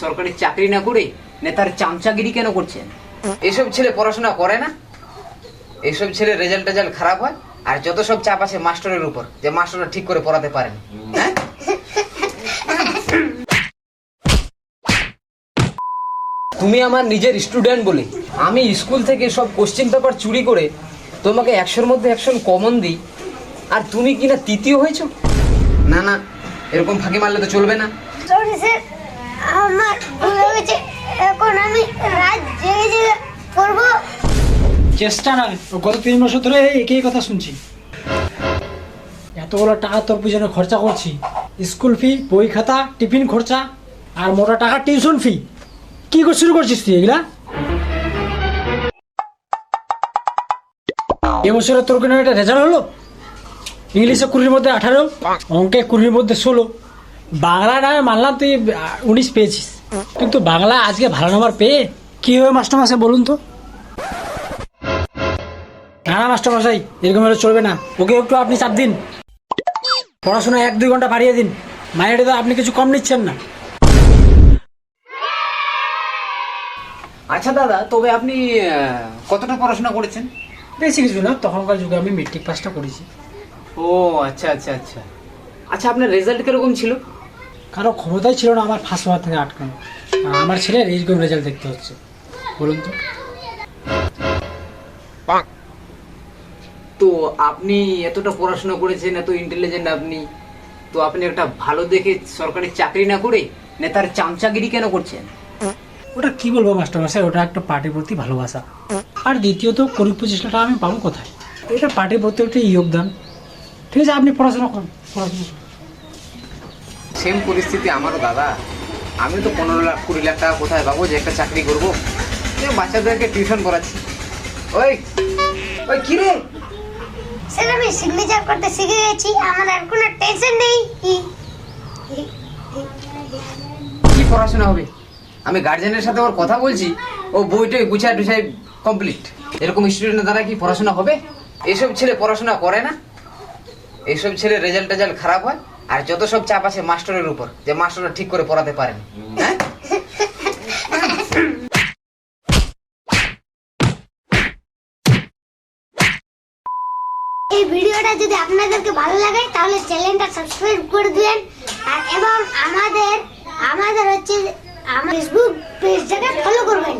সরকারি চাকরি না করে নেতার চামচাগিরি কেন করছেন? এসব ছেলে পড়াশোনা করে না। এসব ছেলে রেজাল্ট টেজাল্ট খারাপ হয় আর যত সব চাপ আছে মাস্টারের উপর যে মাস্টাররা ঠিক করে পড়াতে পারেন হ্যাঁ? তুমি আমার নিজের স্টুডেন্ট বলে আমি স্কুল থেকে সব কোশ্চেন পেপার চুরি করে তোমাকে একশোর মধ্যে একশো কমন দিই আর তুমি কি না তৃতীয় হয়েছো? না না এরকম ফাঁকি মারলে তো চলবে না আমার ভুল হয়ে গেছে এখন আমি রাত জেগে জেগে পড়ব। চেষ্টা না, গত তিন বছর ধরে একই কথা শুনছি। এতগুলো টাকা তোর পিছনে খরচা করছি। স্কুল ফি, বই খাতা, টিফিন খরচা, আর মোটা টাকা টিউশন ফি। কি করে শুরু করছিস তুই এগুলা? এবছরে তোর কোনো একটা রেজাল্ট হলো? ইংলিশে কুড়ির মধ্যে আঠারো, অঙ্কে কুড়ির মধ্যে ষোলো। বাংলা না মানলাম তুই উনিশ পেয়েছিস। কিন্তু বাংলা আজকে ভালো নাম্বার পেয়ে? কি হবে মাস্টার মাসে বলুন তো? না না মাস্টার মশাই এরকম হলে চলবে না। ওকে একটু আপনি চাপ দিন। পড়াশোনা এক দুই ঘণ্টা বাড়িয়ে দিন। মাইনেটা তো আপনি কিছু কম নিচ্ছেন না। আচ্ছা দাদা তবে আপনি আহ, কতটা পড়াশোনা করেছেন? বেশি কিছু না তখনকার যুগে আমি মেট্রিক পাসটা করেছি। ও আচ্ছা আচ্ছা আচ্ছা। আচ্ছা আপনার রেজাল্ট কীরকম ছিল? কারও ক্ষমতাই ছিল না আমার ফার্স্ট হওয়ার থেকে আটকানো। আমার ছেলের এইরকম রেজাল্ট দেখতে হচ্ছে। বলুন তো। তো আপনি এতটা পড়াশোনা করেছেন এত ইন্টেলিজেন্ট আপনি। তো আপনি একটা ভালো দেখে সরকারি চাকরি না করে নেতার চামচাগিরি কেন করছেন? ওটা কি বলব মাস্টার মশাই? ওটা একটা পার্টির প্রতি ভালোবাসা। আর দ্বিতীয়ত কুড়ি প্রচেষ্টাটা আমি পাবো কোথায়? এটা পার্টির প্রতি একটা যোগদান ঠিক আছে আপনি পড়াশোনা করুন পড়াশোনা সেম পরিস্থিতি আমারও দাদা। আমি তো পনেরো লাখ কুড়ি লাখ টাকা কোথায় পাবো? যে একটা চাকরি করব। বাচ্চাদেরকে টিউশন পড়াচ্ছি। ওই ওই কি রে? স্যার আমি সিগনেচার করতে শিখে গেছি। আমার আর কোনো টেনশন নেই। কি পড়াশোনা হবে? আমি গার্জেনের সাথে ওর কথা বলছি। ও বইটই গুছায় টুছায় কমপ্লিট এরকম স্টুডেন্টের দ্বারা কি পড়াশোনা হবে? এসব ছেলে পড়াশোনা করে না। এইসব ছেলে রেজাল্ট টেজাল্ট খারাপ হয়। আর যত সব চাপ আছে মাস্টারের উপর, যে মাস্টাররা ঠিক করে পড়াতে পারেন। হ্যাঁ? এই ভিডিওটা যদি আপনাদেরকে ভালো লাগে, তাহলে চ্যানেলটা সাবস্ক্রাইব করে দিবেন। আর এবং আমাদের আমাদের হচ্ছে ফেসবুক পেজটাকে ফলো করবেন।